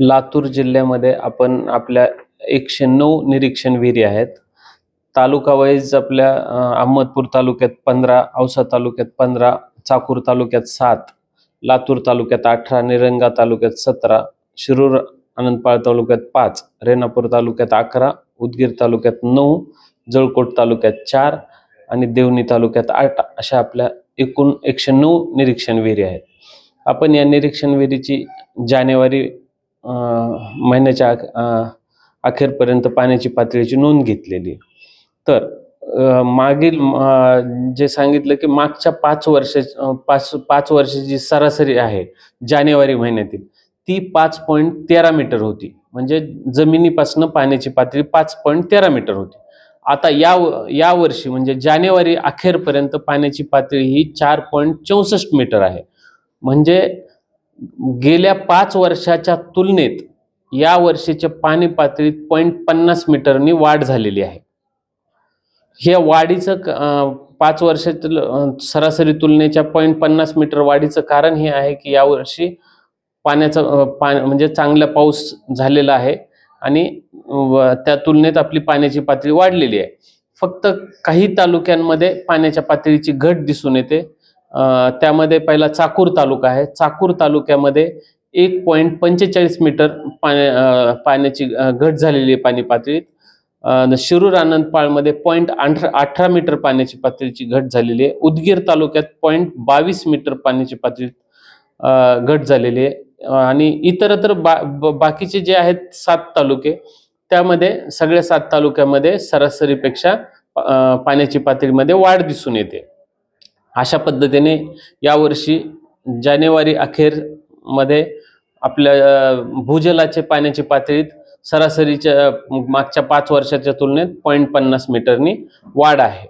लातूर जिल्ह्यामध्ये आपण आपल्या एकशे नऊ निरीक्षण विहिरी आहेत. तालुका वाईज आपल्या अहमदपूर तालुक्यात पंधरा औसा तालुक्यात पंधरा चाकूर तालुक्यात सात लातूर तालुक्यात अठरा निरंगा तालुक्यात सतरा शिरूर आनंदपाळ तालुक्यात पाच रेणापूर तालुक्यात अकरा उदगीर तालुक्यात नऊ जळकोट तालुक्यात चार आणि देवणी तालुक्यात आठ अशा आपल्या एकूण एकशे नऊ निरीक्षण विहिरी आहेत. आपण या निरीक्षण विहिरीची जानेवारी महिन्याच्या अखेरपर्यंत पाण्याची पातळीची नोंद घेतलेली. तर मागील जे सांगितलं की मागच्या पाच वर्षा पाच पाच वर्षाची सरासरी आहे जानेवारी महिन्यातील ती पाच पॉईंट तेरा मीटर होती. म्हणजे जमिनीपासून पाण्याची पातळी पाच पॉईंट तेरा मीटर होती. आता या या वर्षी म्हणजे जानेवारी अखेरपर्यंत पाण्याची पातळी ही चार पॉईंट चौसष्ट मीटर आहे. म्हणजे गेल्या पाच वर्षाच्या तुलनेत या वर्षीच्या पाणी पातळीत पॉईंट पन्नास मीटरनी वाढ झालेली आहे. हे वाढीचं क- पाच वर्षातील सरासरी तुलनेच्या पॉईंट पन्नास मीटर वाढीचं कारण हे आहे की यावर्षी पाण्याचं पा म्हणजे चांगला पाऊस झालेला आहे आणि व त्या तुलनेत आपली पाण्याची पातळी वाढलेली आहे. फक्त काही तालुक्यांमध्ये पाण्याच्या पातळीची घट दिसून येते. त्यामध्ये पहिला चाकूर तालुका आहे. चाकूर तालुक्यामध्ये एक पॉईंट पंचेचाळीस मीटर पाण्या पाण्याची घट झालेली आहे पाणी पातळीत. शिरूर आनंदपाळमध्ये पॉईंट अठरा अठरा मीटर पाण्याची पातळीची घट झालेली आहे. उदगीर तालुक्यात पॉईंट बावीस मीटर पाण्याची पातळीत घट झालेली आहे. आणि इतरत्र बा ब- बाकीचे जे आहेत सात तालुके त्यामध्ये सगळ्या सात तालुक्यामध्ये सरासरीपेक्षा पाण्याची पातळीमध्ये वाढ दिसून येते. अशा पद्धतीने यावर्षी जानेवारी अखेरमध्ये आपल्या भूजलाचे पाण्याची पातळीत सरासरीच्या मागच्या पाच वर्षाच्या तुलनेत पॉईंट पन्नास मीटरनी वाढ आहे.